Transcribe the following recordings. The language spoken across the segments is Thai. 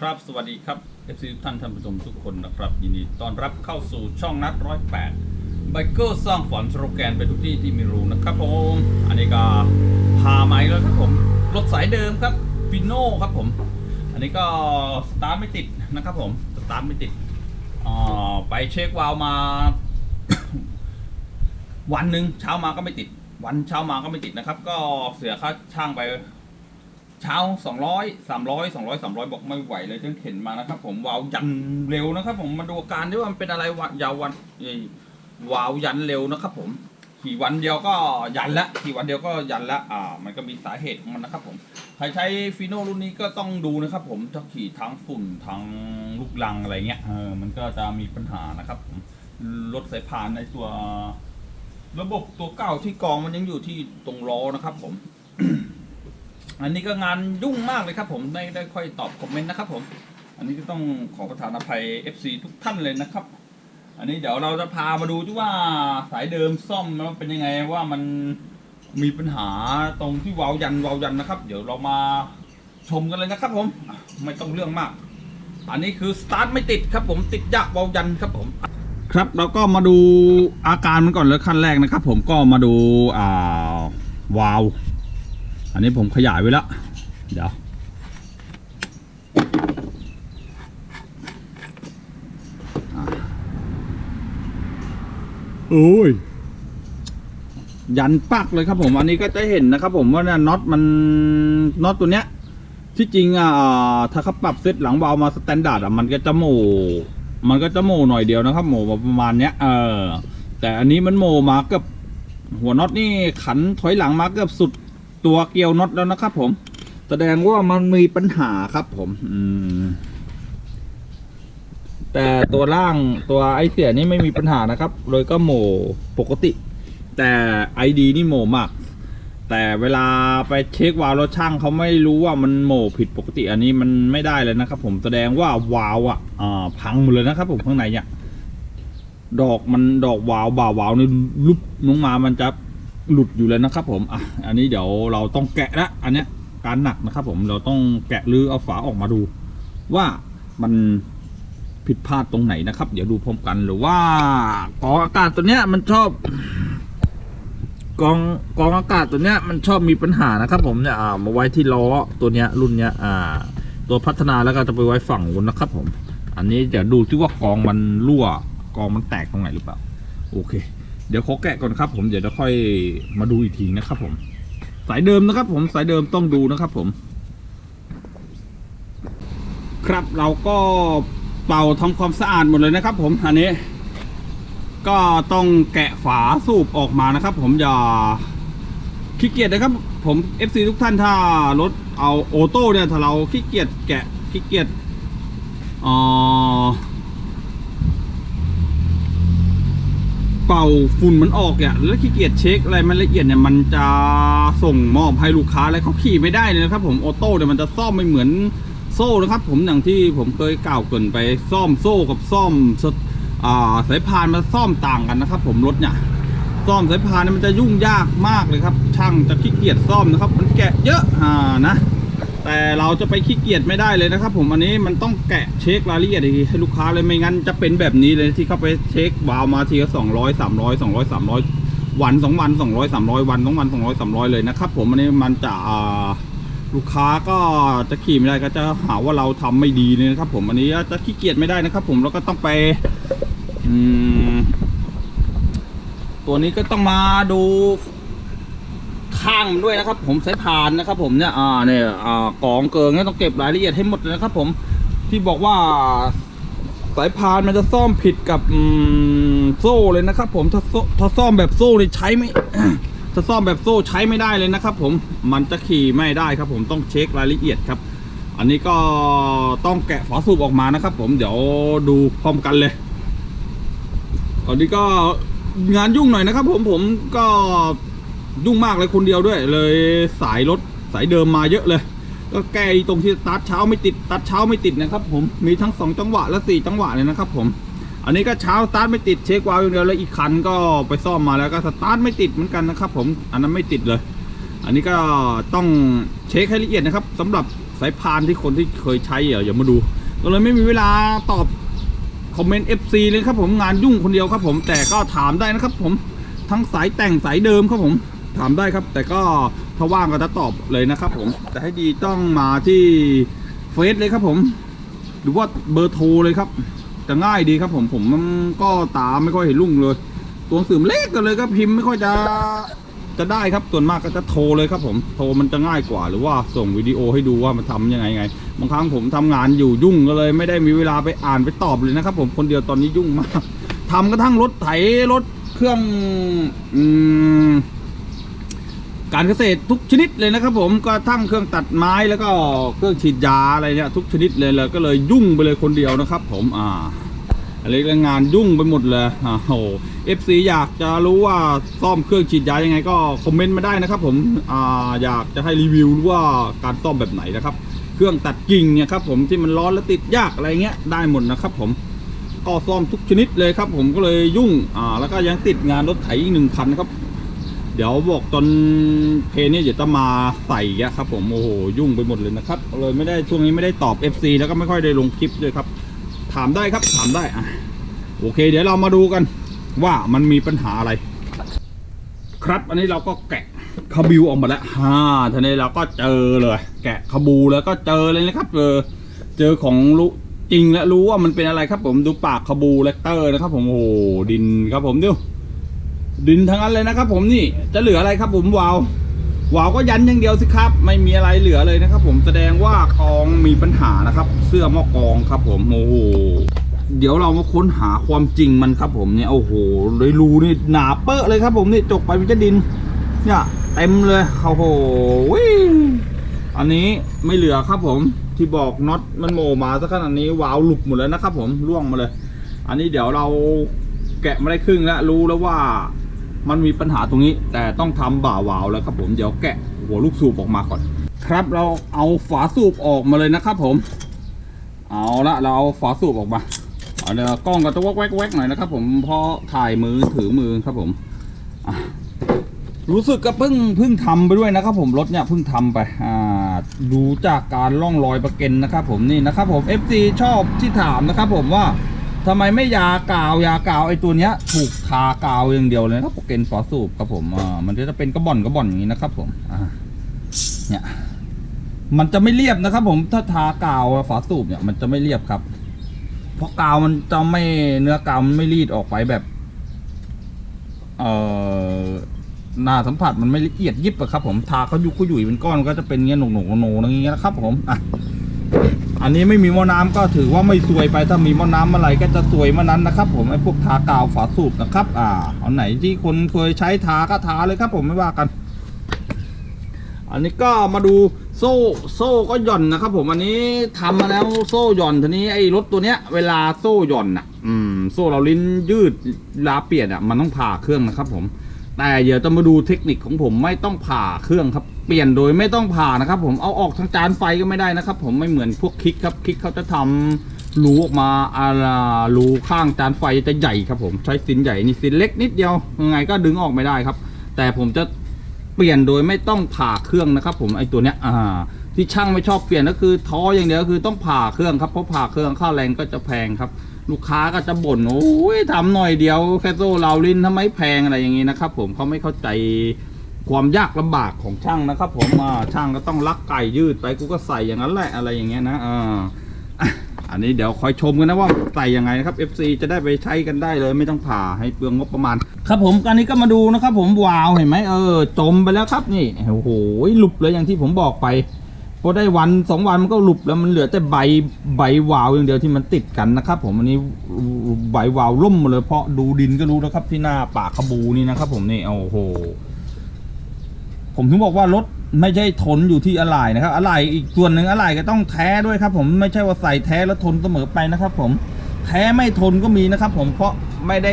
ครับสวัสดีครับ FC ทุกท่านท่านผู้ชมทุกคนนะครับยินดีต้อนรับเข้าสู่ช่องนัดร้อยแปดไบเกอร์สร้างฝันสโลแกนไปทุกที่ที่มีรูนะครับผมอันนี้ก็พาไม้แล้วครับผมรถสายเดิมครับฟิโน่ครับผม อันนี้ก็สตาร์ทไม่ติดนะครับผมสตาร์ทไม่ติดอ่าไปเช็ควาล์วมา วันหนึ่งเช้ามาก็ไม่ติด วันเช้ามาก็ไม่ติดนะครับ ก็เสียค่าช่างไป เช้า200 300 200 300บอกไม่ไหวเลยจนเข็นมานะครับ ผมวาวยันเร็วนะครับ ผมมาดูอาการด้วยว่ามันเป็นอะไรวะยาววันเอ้ยวาวยันเร็วนะครับ ผมขี่วันเดียวก็ยันละขี่วันเดียวก็ยันละอ่า มันก็มีสาเหตุของมันนะครับ ผมใครใช้ฟีโน่รุ่นนี้ก็ต้องดูนะครับ ผมถ้าขี่ทั้งฝุ่นทั้งลูกลังอะไรเงี้ยเออมันก็จะมีปัญหานะครับผมรถสายพานในตัว ระบบตัวเก่าที่กองมันยังอยู่ที่ตรงล้อนะครับ ผม อันนี้ก็งานยุ่งมากเลยครับผมไม่ได้ค่อยตอบคอมเมนต์นะครับผม อันนี้ก็ต้องขอประทานอภัย FC ทุกท่านเลยนะครับ อันนี้เดี๋ยวเราจะพามาดูที่ว่าสายเดิมซ่อมแล้วเป็นยังไงว่ามันมีปัญหาตรงที่วาล์วยันวาล์วยันนะครับ เดี๋ยวเรามาชมกันเลยนะครับผมไม่ต้องเรื่องมาก อันนี้คือสตาร์ทไม่ติดครับผมติดยากวาล์วยันครับผม ครับเราก็มาดูอาการมันก่อนเลยขั้นแรกนะครับ ผมก็มาดูอ่าวาล์ว อันนี้ผมขยายไว้แล้ว เดี๋ยว โอ้ย ยันปักเลยครับผม อันนี้ก็จะเห็นนะครับผมว่าเนี่ยน็อตมันน็อตตัวเนี้ย ที่จริงอะถ้าเขาปรับเซตหลังวาลมาสแตนดาร์ดอะมันก็จะโมมันก็จะโมหน่อยเดียวนะครับโมประมาณเนี้ย เออ แต่อันนี้มันโมมาเกือบหัวน็อตนี่ขันถอยหลังมาเกือบสุด ตัวเกียวน็อตแล้วนะครับ ผม แสดงว่ามันมีปัญหาครับ ผมอืมแต่ตัวล่างตัวไอเสียนี่ไม่มีปัญหานะครับ เลยก็โหมปกติ แต่ไอดีนี่โหมมาก แต่เวลาไปเช็ควาล์วรถช่างเขาไม่รู้ว่ามันโหมผิดปกติอันนี้มันไม่ได้เลยนะครับ ผมแสดงว่าวาล์วอะพังหมดเลยนะครับ ผมข้างในเนี่ยดอกมันดอกวาล์วบ่าวาล์วนี่ลุบลงมามันจะ หลุดอยู่เลยนะครับ ผมอะอันนี้เดี๋ยวเราต้องแกะละอันเนี้ยการหนักนะครับ ผมเราต้องแกะหรือเอาฝาออกมาดู ว่ามันผิดพลาดตรงไหนนะครับ เดี๋ยวดูพร้อมกันหรือว่ากองอากาศตัวเนี้ยมันชอบกองกองอากาศตัวเนี้ยมันชอบมีปัญหานะครับ ผมเนี่ยอ่ามาไว้ที่ล้อตัวเนี้ยรุ่นเนี้ยอ่า ตัวพัฒนาแล้วก็จะไปไว้ฝั่งนู้นนะครับ ผม อันนี้เดี๋ยวดูที่ว่ากองมันรั่วกองมันแตกตรงไหนหรือเปล่า โอเค เดี๋ยวขอแกะก่อนครับ ผมเดี๋ยวจะค่อยมาดูอีกทีนะครับ ผม สายเดิมนะครับ ผมสายเดิมต้องดูนะครับ ผม ครับเราก็เป่าทำความสะอาดหมดเลยนะครับ ผมอันนี้ ก็ต้องแกะฝาสูบออกมานะครับ ผมอย่าขี้เกียจนะครับ ผม FC ทุกท่านถ้ารถเอาโอโต้เนี่ยถ้าเราขี้เกียจแกะขี้เกียจอ่อ เป่าฝุ่นมันออกเนี่ยแล้วขี้เกียจเช็คอะไรมันละเอียดเนี่ยมันจะส่งมอบให้ลูกค้าอะไรเขาขี่ไม่ได้เลยนะครับ ผมโอโต้เนี่ยมันจะซ่อมไม่เหมือนโซ่นะครับ ผมอย่างที่ผมเคยกล่าวเกินไปซ่อมโซ่กับซ่อมสอาสายพานมันซ่อมต่างกันนะครับ ผมรถเนี่ยซ่อมสายพานเนี่ยมันจะยุ่งยากมากเลยครับ ช่างจะขี้เกียจซ่อมนะครับ มันแกะเยอะอ่านะ แต่เราจะไปขี้เกียจไม่ได้เลยนะครับ ผมอันนี้มันต้องแกะเช็ครายละเอียดให้ลูกค้าเลยไม่งั้นจะเป็นแบบนี้เลยที่เขาไปเช็ควาวมาทีละสองร้อยสามร้อยสองร้อยสามร้อยวันสองวันสองร้อยสามร้อยวันสองวันสองร้อยสามร้อยเลยนะครับ ผมอันนี้มันจะลูกค้าก็จะขี่ไม่ได้ก็จะหาว่าเราทำไม่ดีเลยนะครับ ผมอันนี้จะขี้เกียจไม่ได้นะครับ ผมแล้วก็ต้องไปอืมตัวนี้ก็ต้องมาดู ข้างมันด้วยนะครับ ผมสายพานนะครับ ผมเนี่ยอ่าเนี่ยอ่ากองเกิงเนี่ยต้องเก็บรายละเอียดให้หมดเลยนะครับ ผมที่บอกว่าสายพานมันจะซ่อมผิดกับโซ่เลยนะครับ ผมถ้าซ่ถ้าซ่อมแบบโซ่นี่ใช้ไม่ถ้าซ่อมแบบโซ่ใช้ไม่ได้เลยนะครับ ผมมันจะขี่ไม่ได้ครับ ผมต้องเช็ครายละเอียดครับ อันนี้ก็ต้องแกะฝาสูบออกมานะครับ ผมเดี๋ยวดูพร้อมกันเลยตอนนี้ก็งานยุ่งหน่อยนะครับ ผมผมก็ ยุ่งมากเลยคนเดียวด้วย เลยสายรถสายเดิมมาเยอะเลย ก็แก้ตรงที่สตาร์ทเช้าไม่ติด ตัดเช้าไม่ติดนะครับ ผมมีทั้งสองจังหวะและสี่จังหวะเลยนะครับผมอันนี้ก็เช้าสตาร์ทไม่ติดเช็ควาล์วอย่างเดียวแล้วอีกคันก็ไปซ่อมมาแล้วก็สตาร์ทไม่ติดเหมือนกันนะครับ ผมอันนั้นไม่ติดเลย อันนี้ก็ต้องเช็คให้ละเอียดนะครับสำหรับสายพานที่คนที่เคยใช้อะอย่ามาดูก็เลยไม่มีเวลาตอบคอมเมนต์ FC เลยครับผมงานยุ่งคนเดียวครับผมแต่ก็ถามได้นะครับผมทั้งสายแต่งสายเดิมครับผม ถามได้ครับ แต่ก็ถ้าว่างก็จะตอบเลยนะครับผม แต่ให้ดีต้องมาที่เฟซเลยครับผม หรือว่าเบอร์โทรเลยครับจะง่ายดีครับผมผมก็ตามไม่ค่อยเห็นรุ่งเลย ตัวสื่อเล็กกันเลยก็พิมพ์ไม่ค่อยจะจะได้ครับส่วนมากก็จะโทรเลยครับผมโทรมันจะง่ายกว่า หรือว่าส่งวิดีโอให้ดูว่ามันทำยังไงไงบางครั้งผมทำงานอยู่ยุ่งก็เลย ไม่ได้มีเวลาไปอ่านไปตอบเลยนะครับ ผมคนเดียวตอนนี้ยุ่งมากทำกระทั่งรถไถรถเครื่องอืม การเกษตรทุกชนิดเลยนะครับ ผมก็ทั้งเครื่องตัดไม้แล้วก็เครื่องฉีดยาอะไรเนี่ยทุกชนิดเลยเลยก็เลยยุ่งไปเลยคนเดียวนะครับ ผมอ่าอะไรงานยุ่งไปหมดเลยอ่าโหเอฟซีอยากจะรู้ว่าซ่อมเครื่องฉีดยายังไงก็คอมเมนต์มาได้นะครับ ผมอ่าอยากจะให้รีวิวว่าการซ่อมแบบไหนนะครับ เครื่องตัดกิ่งเนี่ยครับผมที่มันร้อนและติดยากอะไรเงี้ยได้หมดนะครับ ผมก็ซ่อมทุกชนิดเลยครับ ผมก็เลยยุ่งอ่าแล้วก็ยังติดงานรถไถอีกหนึ่งคันนะครับ เดี๋ยวบอกตอนเพลงนี้เดี๋ยวจะมาใส่อะครับ ผมโอ้โหยุ่งไปหมดเลยนะครับเลยไม่ได้ช่วงนี้ไม่ได้ตอบ FC แล้วก็ไม่ค่อยได้ลงคลิปด้วยครับ ถามได้ครับถามได้อะโอเค เดี๋ยวเรามาดูกัน ว่ามันมีปัญหาอะไร ครับอันนี้เราก็แกะคาบิวออกมาแล้วฮ่าทีนี้เราก็เจอเลย แกะคาบูแล้วก็เจอเลยนะครับเจอเจอของรู้จริงและรู้ว่ามันเป็นอะไรครับ ผมดูปากคาบูเลกเตอร์นะครับ ผมโอ้ดินครับผมดู ดินทั้งนั้นเลยนะครับ ผมนี่จะเหลืออะไรครับผมวาววาวก็ยันอย่างเดียวสิครับ ไม่มีอะไรเหลือเลยนะครับ ผมแสดงว่ากองมีปัญหานะครับ เสื้อหม้อกองครับ ผมโอ้โหเดี๋ยวเรามาค้นหาความจริงมันครับ ผมเนี่ยโอ้โหเลยรูนี่หนาเปอะเลยครับ ผมนี่จกไปมันจะดิน เนี่ยเต็มเลยโอ้โหอันนี้ไม่เหลือครับผมที่บอกน็อตมันโมมาสักขนาดนี้วาวหลุดหมดแล้วนะครับ ผมร่วงมาเลย อันนี้เดี๋ยวเราแกะมาได้ครึ่งแล้วรู้แล้วว่า มันมีปัญหาตรงนี้แต่ต้องทำบ่าวาวแล้วครับผมเดี๋ยวแกะหัวลูกสูบออกมาก่อน ครับเราเอาฝาสูบออกมาเลยนะครับผม เอาละเราเอาฝาสูบออกมาเอาเดี๋ยวกล้องก็จะวกแวกแวกหน่อยนะครับผมเพราะถ่ายมือถือมือครับผมรู้สึกก็เพิ่งเพิ่งทำไปด้วยนะครับผมรถเนี่ยเพิ่งทำไปอ่าดูจากการล่องรอยประเก็นนะครับผมนี่นะครับผม FC ชอบที่ถามนะครับผมว่า ทำไมไม่ยากาวยากาวไอตัวเนี้ย ถูกทากาวอย่างเดียวเลยครับโปเกนฟอสสูบครับผมอ่ามันจะเป็นกระบ่อนกระบ่อนอย่างนี้นะครับ ผมอ่าเนี่ย มันจะไม่เรียบนะครับ ผมถ้าทากาวฝาสูบเนี่ย มันจะไม่เรียบครับ เพราะกาวมันจะไม่เนื้อกาวมันไม่รีดออกไปแบบ เอ่อหน้าสัมผัสมันไม่ละเอียดยิบอะครับ ผมทาเขายุกเขาหยุ่ยเป็นก้อนก็จะเป็นเงี้ยหนกหนกโนอย่างเงี้ยนะครับ ผมอะ อันนี้ไม่มีหม้อน้ำก็ถือว่าไม่ซวยไปถ้ามีหม้อน้ำเมื่อไหร่ก็จะซวยเมื่อนั้นนะครับ ผมไอ้พวกทากาวฝาสูบนะครับ อ่าเอาไหนที่คนเคยใช้ทาก็ทาเลยครับ ผมไม่ว่ากัน อันนี้ก็มาดูโซ่โซ่ก็หย่อนนะครับ ผมอันนี้ทำมาแล้วโซ่หย่อนทีนี้ไอ้รถตัวเนี้ย เวลาโซ่หย่อนอะ อืม โซ่เราลิ้นยืดลาเปลี่ยนอะมันต้องผ่าเครื่องนะครับ ผม แต่เดี๋ยวจะมาดูเทคนิคของผมไม่ต้องผ่าเครื่องครับ เปลี่ยนโดยไม่ต้องผ่านะครับผมเอาออกทางจานไฟก็ไม่ได้นะครับ ผมไม่เหมือนพวกคลิกครับคลิกเขาจะทำรูออกมาอารารูข้างจานไฟจะใหญ่ครับผมใช้ซินใหญ่นี่ซินเล็กนิดเดียวยังไงก็ดึงออกไม่ได้ครับ แต่ผมจะเปลี่ยนโดยไม่ต้องผ่าเครื่องนะครับ ผมไอตัวเนี้ยอ่าที่ช่างไม่ชอบเปลี่ยนก็คือท้ออย่างเดียวคือต้องผ่าเครื่องครับเพราะผ่าเครื่องค่าแรงก็จะแพงครับ ลูกค้าก็จะบ่นโอ้ยทำหน่อยเดียวแค่โซ่เราลินทำไมแพงอะไรอย่างนี้นะครับ ผมเขาไม่เข้าใจ ความยากลำบากของช่างนะครับผมช่างก็ต้องลักไก่ยืดไปกูก็ใส่อย่างนั้นแหละอะไรอย่างเงี้ยนะอ่าอันนี้เดี๋ยวคอยชมกันนะว่าใส่ยังไงนะครับ FC จะได้ไปใช้กันได้เลยไม่ต้องผ่าให้เปลืองงบประมาณ ครับผมอันนี้ก็มาดูนะครับ ผมวาวเห็นไหมเออจมไปแล้วครับนี่โอ้โหหลุบเลยอย่างที่ผมบอกไปพอได้วันสองวันมันก็หลุดแล้วมันเหลือแต่ใบใบวาวอย่างเดียวที่มันติดกันนะครับ ผมอันนี้ใบวาวล่มหมดเลยเพราะดูดินก็รู้แล้วครับที่หน้าปากขบูนี่นะครับ ผมนี่โอ้โห ผมถึงบอกว่ารถไม่ใช่ทนอยู่ที่อะไหล่นะครับอะไหล่อีกส่วนหนึ่งอะไหล่ก็ต้องแท้ด้วยครับ ผมไม่ใช่ว่าใส่แท้แล้วทนเสมอไปนะครับ ผมแท้ไม่ทนก็มีนะครับ ผมเพราะไม่ได้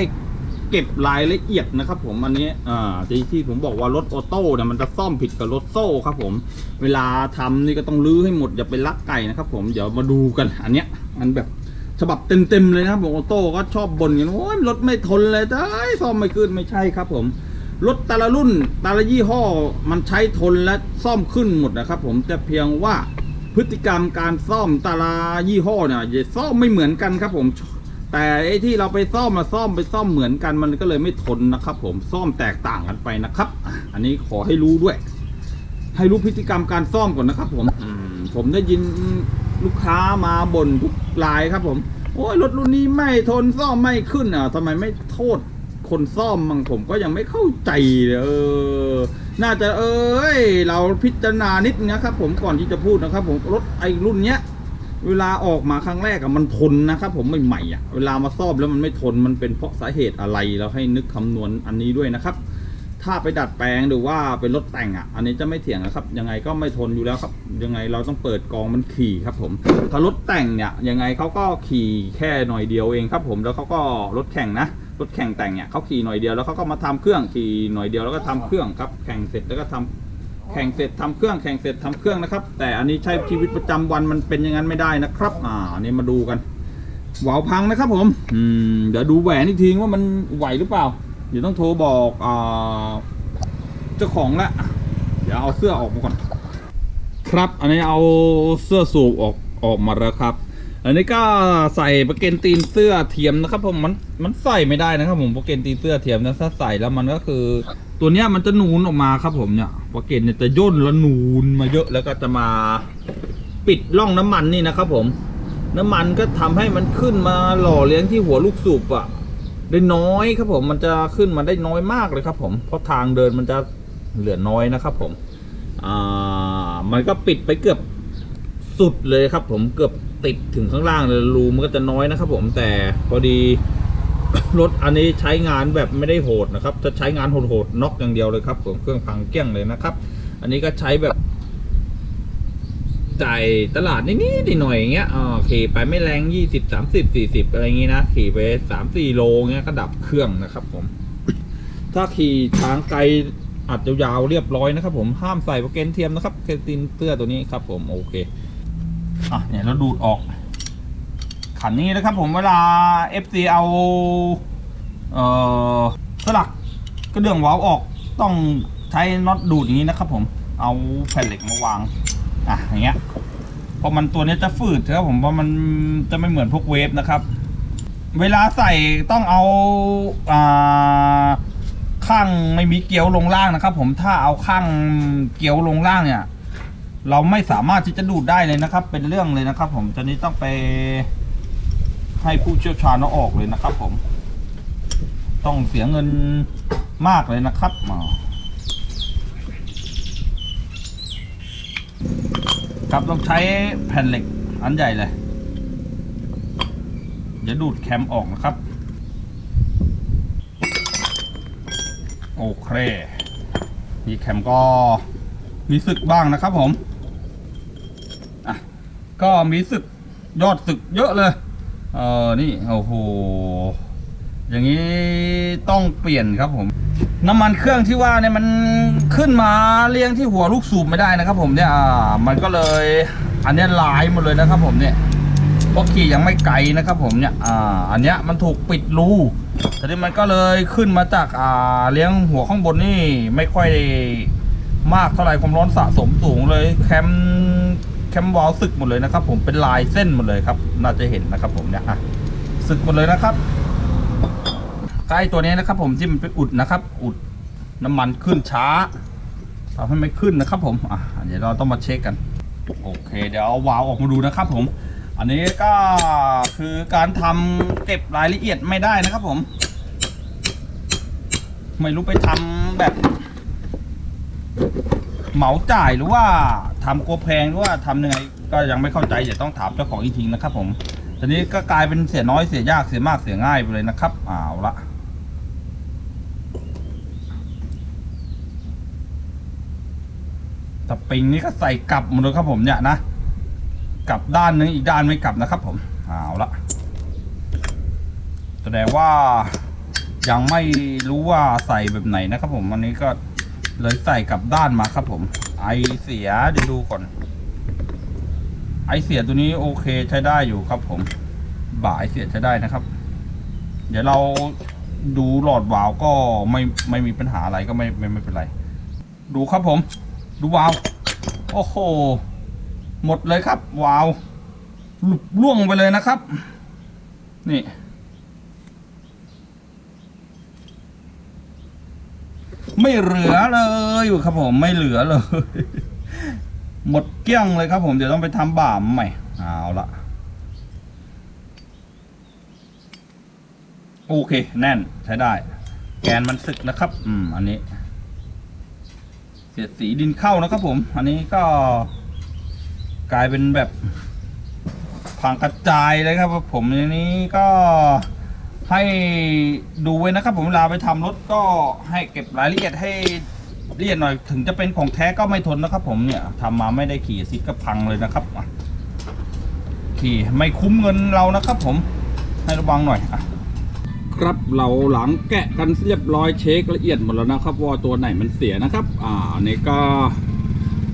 เก็บรายละเอียดนะครับ ผมอันนี้อ่าที่ที่ผมบอกว่ารถออโต้เนี่ยมันจะซ่อมผิดกับรถโซ่ครับ ผม เวลาทำนี่ก็ต้องลื้อให้หมดอย่าไปลักไก่นะครับ ผมเดี๋ยวมาดูกันอันเนี้ยมันแบบฉบับเต็มๆเลยนะครับผมออโต้ก็ชอบบ่นกันโอ้ยรถไม่ทนเลยจ้ซ่อมไม่ขึ้นไม่ใช่ครับ ผม รถแต่ละรุ่นแต่ละยี่ห้อมันใช้ทนและซ่อมขึ้นหมดนะครับ ผมแต่เพียงว่าพฤติกรรมการซ่อมแต่ละยี่ห้อเนี่ยซ่อมไม่เหมือนกันครับผม แต่ไอ้ที่เราไปซ่อมมาซ่อมไปซ่อมเหมือนกันมันก็เลยไม่ทนนะครับ ผมซ่อมแตกต่างกันไปนะครับ อันนี้ขอให้รู้ด้วย ให้รู้พฤติกรรมการซ่อมก่อนนะครับ ผมอืมผมได้ยินลูกค้ามาบ่นทุกรายครับ ผมโอ้ยรถรุ่นนี้ไม่ทนซ่อมไม่ขึ้นอะทำไมไม่โทษ คนซ่อมมังผมก็ยังไม่เข้าใจเลยเออ น่าจะเอ้ย เราพิจารณานิดนะครับ ผมก่อนที่จะพูดนะครับ ผมรถไอ้รุ่นเนี้ยเวลาออกมาครั้งแรกอะมันทนนะครับ ผมใหม่ๆอะเวลามาซ่อมแล้วมันไม่ทนมันเป็นเพราะสาเหตุอะไรเราให้นึกคำนวณอันนี้ด้วยนะครับ ถ้าไปดัดแปลงหรือว่าเป็นรถแต่งอะอันนี้จะไม่เถียงนะครับ ยังไงก็ไม่ทนอยู่แล้วครับ ยังไงเราต้องเปิดกองมันขี่ครับ ผมถ้ารถแต่งเนี่ยยังไงเขาก็ขี่แค่หน่อยเดียวเองครับ ผมแล้วเขาก็รถแข่งนะ รถแข่งแต่งเนี่ยเขาขี่หน่อยเดียวแล้วเขาก็มาทำเครื่องขี่หน่อยเดียวแล้วก็ทำเครื่องครับแข่งเสร็จแล้วก็ทำแข่งเสร็จทำเครื่องแข่งเสร็จทำเครื่องนะครับ แต่อันนี้ใช้ชีวิตประจำวันมันเป็นอย่างนั้นไม่ได้นะครับ อ่านนี้มาดูกันหวาวพังนะครับผม อืมเดี๋ยวดูแหวนอีกทีว่ามันไหวหรือเปล่า เดี๋ยวต้องโทรบอกอ่าเจ้าของละเดี๋ยวเอาเสื้อออกมาก่อน ครับ อันนี้เอาเสื้อสูบออกออกมาแล้วครับ อันนี้ก็ใส่ประเกนตีนเสื้อเทียมนะครับ ผมมันมันใส่ไม่ได้นะครับ ผมประเกนตีนเสื้อเทียมนะถ้าใส่แล้วมันก็คือ ตัวเนี้ยมันจะนูนออกมาครับ ผมเนี่ยประเกนเนี่ยจะย่นแล้วนูนมาเยอะแล้วก็จะมาปิดร่องน้ำมันนี่นะครับ ผม น้ำมันก็ทำให้มันขึ้นมาหล่อเลี้ยงที่หัวลูกสูบอะได้น้อยครับ ผมมันจะขึ้นมาได้น้อยมากเลยครับ ผมเพราะทางเดินมันจะเหลือน้อยนะครับ ผมอ่ามันก็ปิดไปเกือบสุดเลยครับ ผมเกือบ ติดถึงข้างล่างเลยรูมันก็จะน้อยนะครับผมแต่พอดีรถอันนี้ใช้งานแบบไม่ได้โหดนะครับ จะใช้งานโหดๆน็อกอย่างเดียวเลยครับผมเครื่องพังเกี้ยงเลยนะครับ อันนี้ก็ใช้แบบจ่ายตลาดนิดๆหน่อยอย่างเงี้ยอ่าขี่ไปไม่แรงยี่สิบสามสิบสี่สิบอะไรอย่างงี้นะขี่ไปสามสี่โลเงี้ยก็ดับเครื่องนะครับ ผม ถ้าขี่ทางไกลอัดยาวๆเรียบร้อยนะครับ ผมห้ามใส่โปรเกนเทียมนะครับเคตินเสื้อตัวนี้ครับ ผมโอเค อะเนี่ยเราดูดออก ขันนี้นะครับผมเวลา FC เอาเอ่อสลักกระเดื่องวาล์วออกต้องใช้น็อตดูดอย่างนี้นะครับผมเอาแผ่นเหล็กมาวางอะอย่างเงี้ยเพราะมันตัวนี้จะฝืดครับผมเพราะมันจะไม่เหมือนพวกเวฟนะครับ เวลาใส่ต้องเอาอ่าข้างไม่มีเกลียวลงล่างนะครับ ผมถ้าเอาข้างเกลียวลงล่างเนี่ย เราไม่สามารถที่จะดูดได้เลยนะครับ เป็นเรื่องเลยนะครับ ผมตอนนี้ต้องไปให้ผู้เชี่ยวชาญเอาออกเลยนะครับ ผม ต้องเสียเงินมากเลยนะครับอ่าครับต้องใช้แผ่นเหล็กอันใหญ่เลยเดี๋ยวดูดแคมออกนะครับ โอเค มีแคมก็มีสึกบ้างนะครับผม ก็มีสึกยอดสึกเยอะเลย เออนี่โอ้โห อย่างนี้ต้องเปลี่ยนครับผม น้ำมันเครื่องที่ว่าเนี่ยมันขึ้นมาเลี้ยงที่หัวลูกสูบไม่ได้นะครับ ผมเนี่ยอ่ามันก็เลย อันนี้ลายหมดเลยนะครับ ผมเนี่ยเพราะขี่ยังไม่ไกลนะครับผมเนี่ย อ่า อันเนี้ยมันถูกปิดรูทีนี้มันก็เลยขึ้นมาจาก อ่า เลี้ยงหัวข้างบนนี่ไม่ค่อยมากเท่าไหร่ความร้อนสะสมสูงเลย แคม คมวอลสึกหมดเลยนะครับ ผมเป็นลายเส้นหมดเลยครับ น่าจะเห็นนะครับ ผมเนี่ยอะสึกหมดเลยนะครับใกล้ตัวนี้นะครับ ผมที่มันไปอุดนะครับ อุดน้ำมันขึ้นช้าทำให้ไม่ขึ้นนะครับ ผมอะเดี๋ยวเราต้องมาเช็คกันโอเค เดี๋ยวเอาวาล์วออกมาดูนะครับ ผม อันนี้ก็คือการทำเก็บรายละเอียดไม่ได้นะครับ ผม ไม่รู้ไปทำแบบ เหมาจ่ายหรือว่า ทำกลัวแพงหรือว่าทำยังไงก็ยังไม่เข้าใจเดี๋ยวต้องถามเจ้าของอีกทีนะครับ ผมตอนนี้ก็กลายเป็นเสียน้อยเสียยากเสียมากเสียง่ายไปเลยนะครับเอาละสปริงนี่ก็ใส่กลับหมดเลยครับผมเนี่ยนะกลับด้านนึงอีกด้านไม่กลับนะครับ ผมเอาละแสดงว่ายังไม่รู้ว่าใส่แบบไหนนะครับ ผมอันนี้ก็เลยใส่กลับด้านมาครับผม ไอเสียเดี๋ยวดูก่อน ไอเสียตัวนี้โอเคใช้ได้อยู่ครับ ผมบ่าไอเสียใช้ได้นะครับ เดี๋ยวเราดูหลอดวาล์วก็ไม่ไม่มีปัญหาอะไรก็ไม่ไม่ไม่เป็นไร ดูครับผม ดูวาล์วโอ้โห หมดเลยครับวาวหลุดล่วงไปเลยนะครับ นี่ ไม่เหลือเลยครับผมไม่เหลือเลย หมดเกลี้ยงเลยครับผมเดี๋ยวต้องไปทำบ่ามใหม่เอาละโอเค แน่นใช้ได้ แกนมันสึกนะครับ อืม อันนี้ เสียดสีดินเข้านะครับผม อันนี้ก็ กลายเป็นแบบพังกระจายเลยครับผมอันนี้ก็ ให้ดูไว้นะครับ ผมเวลาไปทำรถก็ให้เก็บรายละเอียดให้ละเอียดหน่อยถึงจะเป็นของแท้ก็ไม่ทนนะครับ ผมเนี่ยทำมาไม่ได้ขี่ซิดก็พังเลยนะครับขี่ไม่คุ้มเงินเรานะครับ ผมให้ระวังหน่อยอะครับเราหลังแกะกันเรียบร้อยเช็คละเอียดหมดแล้วนะครับ ว่าตัวไหนมันเสียนะครับ อ่าอันนี้ก็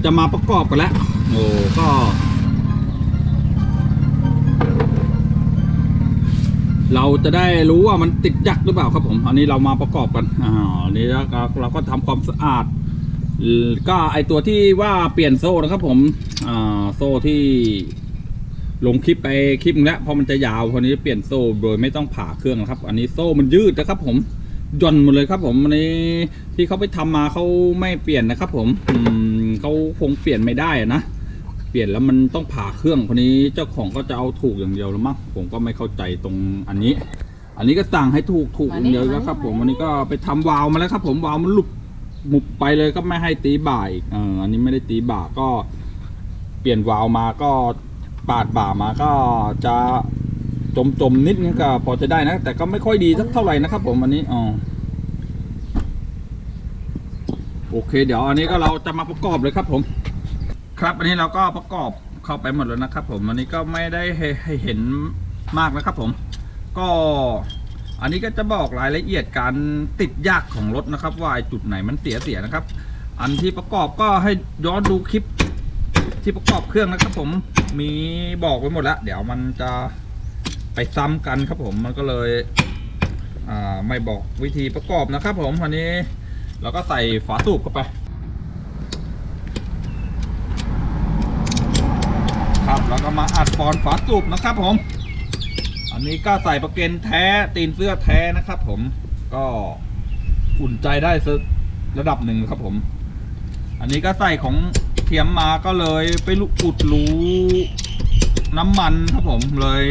จะมาประกอบกันแล้วโอ้ก็ เราจะได้รู้ว่ามันติดยักษ์หรือเปล่าครับผมอันนี้เรามาประกอบกันอ่านนี้แล้วเราก็ทำความสะอาด ก็ไอตัวที่ว่าเปลี่ยนโซ่นะครับผมอ่าโซ่ที่ลงคลิปไปคลิปแล้วพราะมันจะยาวคนนี้เปลี่ยนโซ่โดยไม่ต้องผ่าเครื่องนะครับ อันนี้โซ่มันยืดนะครับ ผมย่อนหมดเลยครับ ผมอันนี้ที่เขาไปทำมาเขาไม่เปลี่ยนนะครับ ผมอืมเขาคงเปลี่ยนไม่ได้อะนะ เปลี่ยนแล้วมันต้องผ่าเครื่องคนนี้เจ้าของก็จะเอาถูกอย่างเดียวแล้วมั้งผมก็ไม่เข้าใจตรงอันนี้ อันนี้ก็สั่งให้ถูกถูกอย่างเดียวแล้วครับ ผมอันนี้ก็ไปทำวาล์วมาแล้วครับ ผมวาล์วมันหลุดหมุบไปเลยก็ไม่ให้ตีบ่าอีกเอออันนี้ไม่ได้ตีบ่าก็ เปลี่ยนวาล์วมาก็ปาดบ่ามาก็จะจมจมๆนิดนึงก็พอจะได้นะ แต่ก็ไม่ค่อยดีสักเท่าไหร่นะครับผมอันนี้อ๋อโอเค เดี๋ยวอันนี้ก็เราจะมาประกอบเลยครับผม ครับอันนี้เราก็ประกอบเข้าไปหมดแล้วนะครับ ผมอันนี้ก็ไม่ได้ให้ให้เห็นมากนะครับ ผม ก็อันนี้ก็จะบอกรายละเอียดการติดยากของรถนะครับว่าจุดไหนมันเสียเสียนะครับ อันที่ประกอบก็ให้ย้อนดูคลิปที่ประกอบเครื่องนะครับ ผมมีบอกไว้หมดแล้ว เดี๋ยวมันจะไปซ้ำกันครับ ผมมันก็เลยไม่บอกวิธีประกอบนะครับ ผมอันนี้เราก็ใส่ฝาสูบเข้าไป ครับ แล้วก็มาอัดฟอนฝาสูบนะครับผม อันนี้ก็ใส่ประเกนแท้ตีนเสื้อแท้นะครับ ผมก็อุ่นใจได้ระดับหนึ่งครับผม อันนี้ก็ใส่ของเทียมมาก็เลยไปลุอุดรูน้ำมันครับผมเลย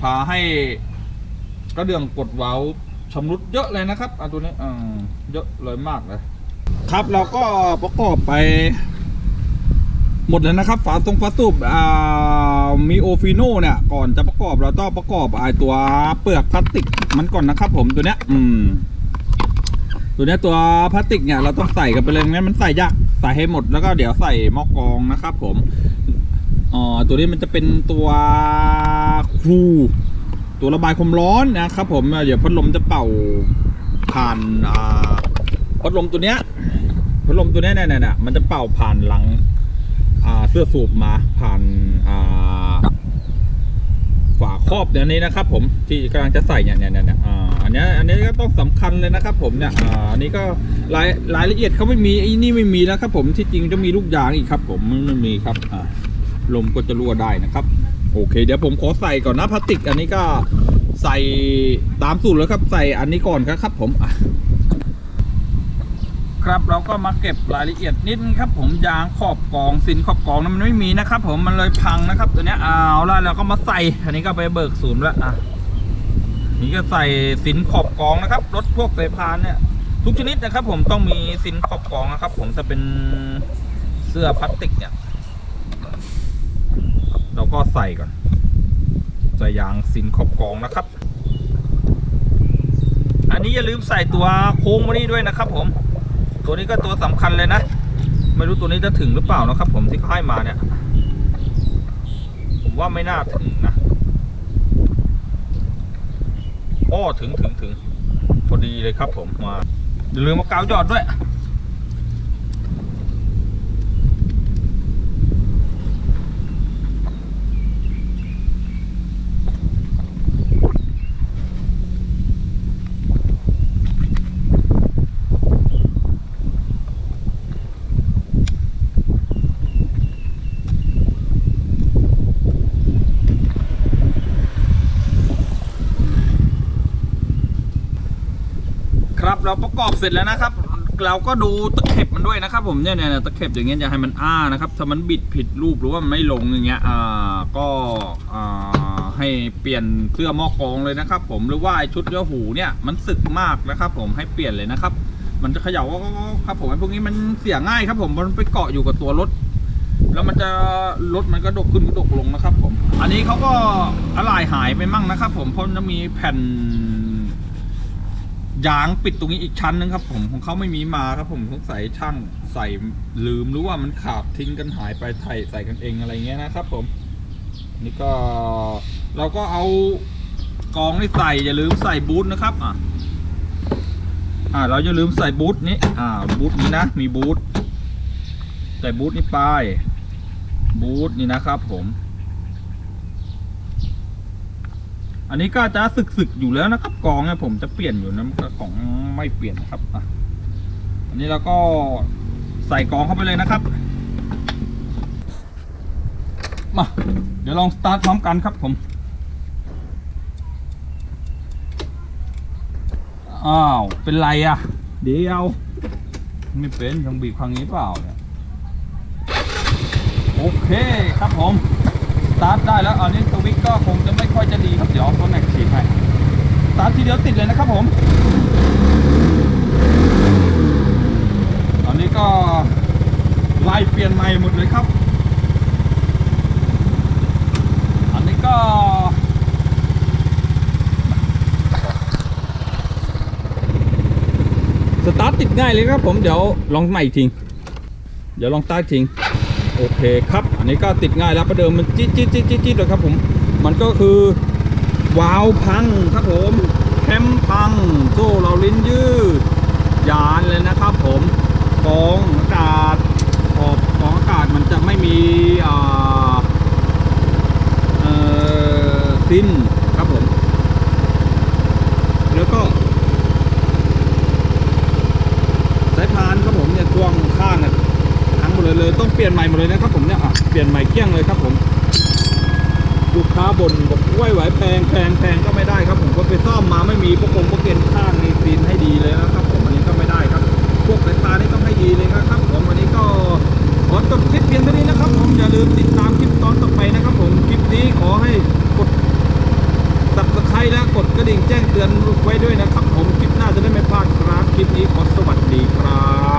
พาให้กระเดื่องกดเว้าชำรุดเยอะเลยนะครับอันตัวนี้เยอะเลยมากเลย ครับเราก็ประกอบไป หมดเลยนะครับ ฝาตรงฝาสูบอ่ามีโอฟิโนเนี่ย ก่อนจะประกอบเราต้องประกอบไอตัวเปลือกพลาสติกมันก่อนนะครับผมตัวเนี้ย อืม ตัวเนี้ยตัวพลาสติกเนี่ยเราต้องใส่กันไปเลยงั้นมันใส่ยากใส่ให้หมดแล้วก็เดี๋ยวใส่หม้อกรองนะครับ ผมอ๋อตัวนี้มันจะเป็นตัวครู ตัวระบายความร้อนนะครับ ผมเดี๋ยวพัดลมจะเป่าผ่านอ่าพัดลมตัวเนี้ยพัดลมตัวเนี้ยเนี่ยเนี่ยมันจะเป่าผ่านหลัง เสื้อสูบมาผ่านฝาครอบเดี๋ยวนี้นะครับ ผมที่กำลังจะใส่เนี่ยเนี่ยเนี่ยอันนี้อันนี้ก็ต้องสำคัญเลยนะครับ ผมเนี่ยอ,อันนี้ก็รายรายละเอียดเขาไม่มีไอ้นี่ไม่มีแล้วครับ ผมที่จริงจะมีลูกยางอีกครับ ผมมันไม่มีครับลมก็จะรั่วได้นะครับ โอเค เดี๋ยวผมขอใส่ก่อนนะพลาสติก อันนี้ก็ใส่ตามสูตรแล้วครับ ใส่อันนี้ก่อนครับผมอะ ครับเราก็มาเก็บรายละเอียดนิดนึงครับผมยางขอบกองสินขอบกองนั้นมันไม่มีนะครับผมมันเลยพังนะครับ ตัวเนี้ยเอาละเราก็มาใส่อันนี้ก็ไปเบิกศูนย์ล้วอะนี่ก็ใส่สินขอบกองนะครับรถพวกสายพานเนี่ย ทุกชนิดนะครับ ผมต้องมีสินขอบกองนะครับ ผมจะเป็นเสื้อพลาสติกเนี่ย เราก็ใส่ก่อนใส่ยางสินขอบกองนะครับ อันนี้อย่าลืมใส่ตัวโค้งมานี่ด้วยนะครับ ผม ตัวนี้ก็ตัวสำคัญเลยนะ ไม่รู้ตัวนี้จะถึงหรือเปล่านะครับ ผมที่เขาให้มาเนี่ย ผมว่าไม่น่าถึงนะอ้อถึงถึงถึงพอดีเลยครับ ผมมาอย่าลืมมากาวยอดด้วย ครับเราประกอบเสร็จแล้วนะครับ เราก็ดูตะเข็บมันด้วยนะครับ ผมเนี่ยเนี่ยตะเข็บอย่างเงี้ยอย่าให้มันอ้านะครับถ้ามันบิดผิดรูปหรือว่ามันไม่ลงอย่างเงี้ยอ่าก็อ่าให้เปลี่ยนเสื้อหม้อกองเลยนะครับ ผมหรือว่าไอชุดเยื่อหูเนี่ยมันสึกมากนะครับ ผมให้เปลี่ยนเลยนะครับ มันจะเขย่าครับผมไอ้พวกนี้มันเสียง่ายครับ ผมมันไปเกาะอยู่กับตัวรถแล้วมันจะรถมันก็ดกขึ้นก็ดกลงนะครับ ผม อันนี้เขาก็อะลายหายไปมั่งนะครับ ผมเพราะจะมีแผ่น ยางปิดตรงนี้อีกชั้นนึงครับ ผมของเขาไม่มีมาครับ ผมสงสัยช่างใส่ลืมหรือว่ามันขาดทิ้งกันหายไปไถ่ใส่กันเองอะไรเงี้ยนะครับ ผมนี่ก็เราก็เอากองนี่ใส่อย่าลืมใส่บูทนะครับอะอ่าเราอย่าลืมใส่บูทนี้อ่าบูทนี้นะมีบูทใส่บูทนี้ไปบูทนี่นะครับ ผม อันนี้ก็จะสึกๆอยู่แล้วนะครับ กองเนี่ยผมจะเปลี่ยนอยู่นะของไม่เปลี่ยนนะครับอะอันนี้เราก็ใส่กองเข้าไปเลยนะครับมาเดี๋ยวลองสตาร์ทพร้อมกันครับผมอ้าวเป็นไรอะ เดี๋ยวไม่เป็นต้องบีบครั้งนี้เปล่าเนี่ยโอเคครับผม ตาร์ทได้แล้วอันนี้สวิตก็คงจะไม่ค่อยจะดีครับเดี๋ยวเอาตัวแม็กฉีดให้สตาร์ททีเดียวติดเลยนะครับผมตอนนี้ก็ไล่เปลี่ยนใหม่หมดเลยครับ อันนี้ก็สตาร์ทติดง่ายเลยครับผมเดี๋ยวลองใหม่อีกทีเดี๋ยวลองสตาร์ทอีกที โอเคครับ อันนี้ก็ติดง่ายแล้วประเดิมมันจี๊ดจี๊ดจี๊ดจี๊ดจี๊ดเลยครับผม มันก็คือวาวพังครับผมแคมพังโซ่เราลิ้นยืด ยานเลยนะครับผมกองอากาศขอบของอากาศมันจะไม่มีอ่าเอ่อสิ้นครับผม แล้วก็ สายพานครับผมเนี่ยช่วงข้างเนี่ยทั้งหมดเลยเลยต้องเปลี่ยนใหม่หมดเลยนะครับผมเนี่ยเปลี่ยนใหม่เกี้ยงเลยครับผม ลูกค้าบ่นบอกไหวไหวแพงแพงแพงก็ไม่ได้ครับผมก็ไปซ่อมมาไม่มีประกงประเก็นข้างนี่ซีนให้ดีเลยนะครับ ผมอันนี้ก็ไม่ได้ครับ พวกสายพานี่ต้องให้ดีเลยนะครับผมอันนี้ก็ขอจบคลิปเพียงเท่านี้นะครับ ผมอย่าลืมติดตามคลิปตอนต่อไปนะครับ ผมคลิปนี้ขอให้กดสับสไครและกดกระดิ่งแจ้งเตือนไว้ด้วยนะครับ ผมคลิปหน้าจะได้ไม่พลาดครับคลิปนี้ขอสวัสดีครับ